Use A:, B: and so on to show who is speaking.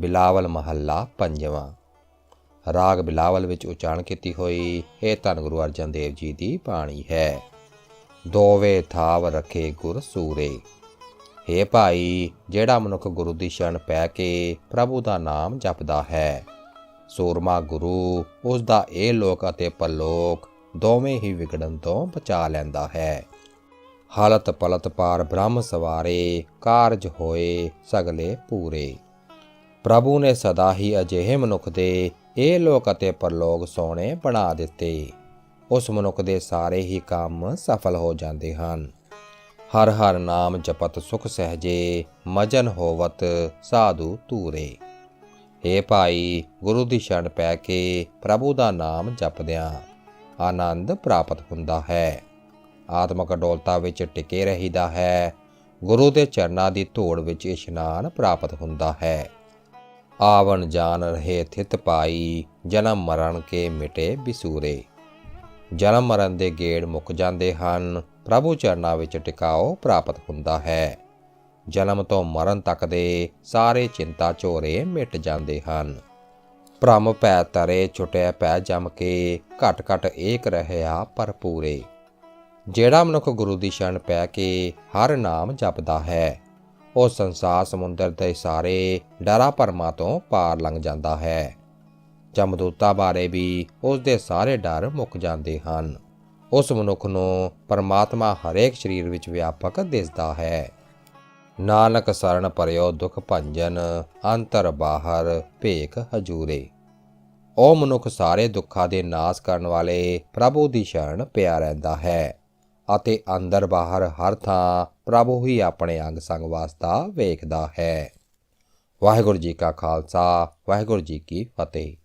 A: ਬਿਲਾਵਲ ਮਹੱਲਾ ਪੰਜਵਾਂ। ਰਾਗ ਬਿਲਾਵਲ ਵਿੱਚ ਉਚਾਰਨ ਕੀਤੀ ਹੋਈ ਇਹ ਧੰਨ ਗੁਰੂ ਅਰਜਨ ਦੇਵ ਜੀ ਦੀ ਬਾਣੀ ਹੈ। ਦੋਵੇਂ ਥਾਵ ਰਖੇ ਗੁਰ ਸੂਰੇ। ਹੇ ਭਾਈ, ਜਿਹੜਾ ਮਨੁੱਖ ਗੁਰੂ ਦੀ ਸ਼ਰਨ ਪੈ ਕੇ ਪ੍ਰਭੂ ਦਾ ਨਾਮ ਜਪਦਾ ਹੈ, ਸੂਰਮਾ ਗੁਰੂ ਉਸ ਦਾ ਇਹ ਲੋਕ ਅਤੇ ਪਰਲੋਕ ਦੋਵੇਂ ਹੀ ਵਿਗੜਨ ਤੋਂ ਬਚਾ ਲੈਂਦਾ ਹੈ। ਹਾਲਤ ਪਲਤ ਪਾਰ ਬ੍ਰਹਮ ਸਵਾਰੇ, ਕਾਰਜ ਹੋਏ ਸਗਲੇ ਪੂਰੇ। ਪ੍ਰਭੂ ਨੇ ਸਦਾ ਹੀ ਅਜਿਹੇ ਮਨੁੱਖ ਦੇ ਇਹ ਲੋਕ ਅਤੇ ਪਰਲੋਕ ਸੋਹਣੇ ਬਣਾ ਦਿੱਤੇ। ਉਸ ਮਨੁੱਖ ਦੇ ਸਾਰੇ ਹੀ ਕੰਮ ਸਫਲ ਹੋ ਜਾਂਦੇ ਹਨ। ਹਰ ਹਰ ਨਾਮ ਜਪਤ ਸੁਖ ਸਹਜੇ, ਮਜਨ ਹੋਵਤ ਸਾਧੂ ਧੂਰੇ। ਏ ਭਾਈ, ਗੁਰੂ ਦੀ ਸ਼ਰਨ ਪੈ ਕੇ ਪ੍ਰਭੂ ਦਾ ਨਾਮ ਜਪਦਿਆਂ ਆਨੰਦ ਪ੍ਰਾਪਤ ਹੁੰਦਾ ਹੈ। ਆਤਮਕ ਡੋਲਤਾ ਵਿੱਚ ਟਿਕੇ ਰਹੀਦਾ ਹੈ। ਗੁਰੂ ਦੇ ਚਰਨਾਂ ਦੀ ਧੂੜ ਵਿੱਚ ਇਸ਼ਨਾਨ ਪ੍ਰਾਪਤ ਹੁੰਦਾ ਹੈ। ਆਵਣ ਜਾਨ ਰਹੇ ਥਿਤ ਪਾਈ, ਜਨਮ ਮਰਨ ਕੇ ਮਿਟੇ ਬਿਸੂਰੇ। ਜਨਮ ਮਰਨ ਦੇ ਗੇੜ ਮੁੱਕ ਜਾਂਦੇ ਹਨ, ਪ੍ਰਭੂ ਚਰਨਾਂ ਵਿੱਚ ਟਿਕਾਓ ਪ੍ਰਾਪਤ ਹੁੰਦਾ ਹੈ। ਜਨਮ ਤੋਂ ਮਰਨ ਤੱਕ ਦੇ ਸਾਰੇ ਚਿੰਤਾ ਝੋਰੇ ਮਿਟ ਜਾਂਦੇ ਹਨ। ਭ੍ਰਮ ਪੈ ਤਰੇ, ਛੁਟਿਆ ਪੈ ਜਮ ਕੇ, ਘਟ ਘਟ ਏਕ ਰਹਿਆ ਭਰਪੂਰੇ ਜਿਹੜਾ ਮਨੁੱਖ ਗੁਰੂ ਦੀ ਸ਼ਰਨ ਪੈ ਕੇ ਹਰ ਨਾਮ ਜਪਦਾ ਹੈ ਉਹ ਸੰਸਾਰ ਸਮੁੰਦਰ ਦੇ ਸਾਰੇ ਡਰਾ ਭਰਮਾਂ ਤੋਂ ਪਾਰ ਲੰਘ ਜਾਂਦਾ ਹੈ। ਜਮਦੂਤਾਂ ਬਾਰੇ ਵੀ ਉਸ ਦੇ ਸਾਰੇ ਡਰ ਮੁੱਕ ਜਾਂਦੇ ਹਨ। ਉਸ ਮਨੁੱਖ ਨੂੰ ਪਰਮਾਤਮਾ ਹਰੇਕ ਸਰੀਰ ਵਿੱਚ ਵਿਆਪਕ ਦਿਸਦਾ ਹੈ। ਨਾਨਕ ਸਰਣ ਪਰਿਓ ਦੁਖ ਭੰਜਨ, ਅੰਤਰ ਬਾਹਰ ਭੇਖ ਹਜੂਰੇ। ਉਹ ਮਨੁੱਖ ਸਾਰੇ ਦੁੱਖਾਂ ਦੇ ਨਾਸ ਕਰਨ ਵਾਲੇ ਪ੍ਰਭੂ ਦੀ ਸ਼ਰਨ ਪਿਆ ਰਹਿੰਦਾ ਹੈ ਅਤੇ ਅੰਦਰ ਬਾਹਰ ਹਰ ਥਾਂ ਪ੍ਰਭੂ ਹੀ ਆਪਣੇ ਅੰਗ ਸੰਗ ਵਾਸਤਾ ਵੇਖਦਾ ਹੈ। ਵਾਹਿਗੁਰੂ ਜੀ ਕਾ ਖਾਲਸਾ, ਵਾਹਿਗੁਰੂ ਜੀ ਕੀ ਫਤਿਹ।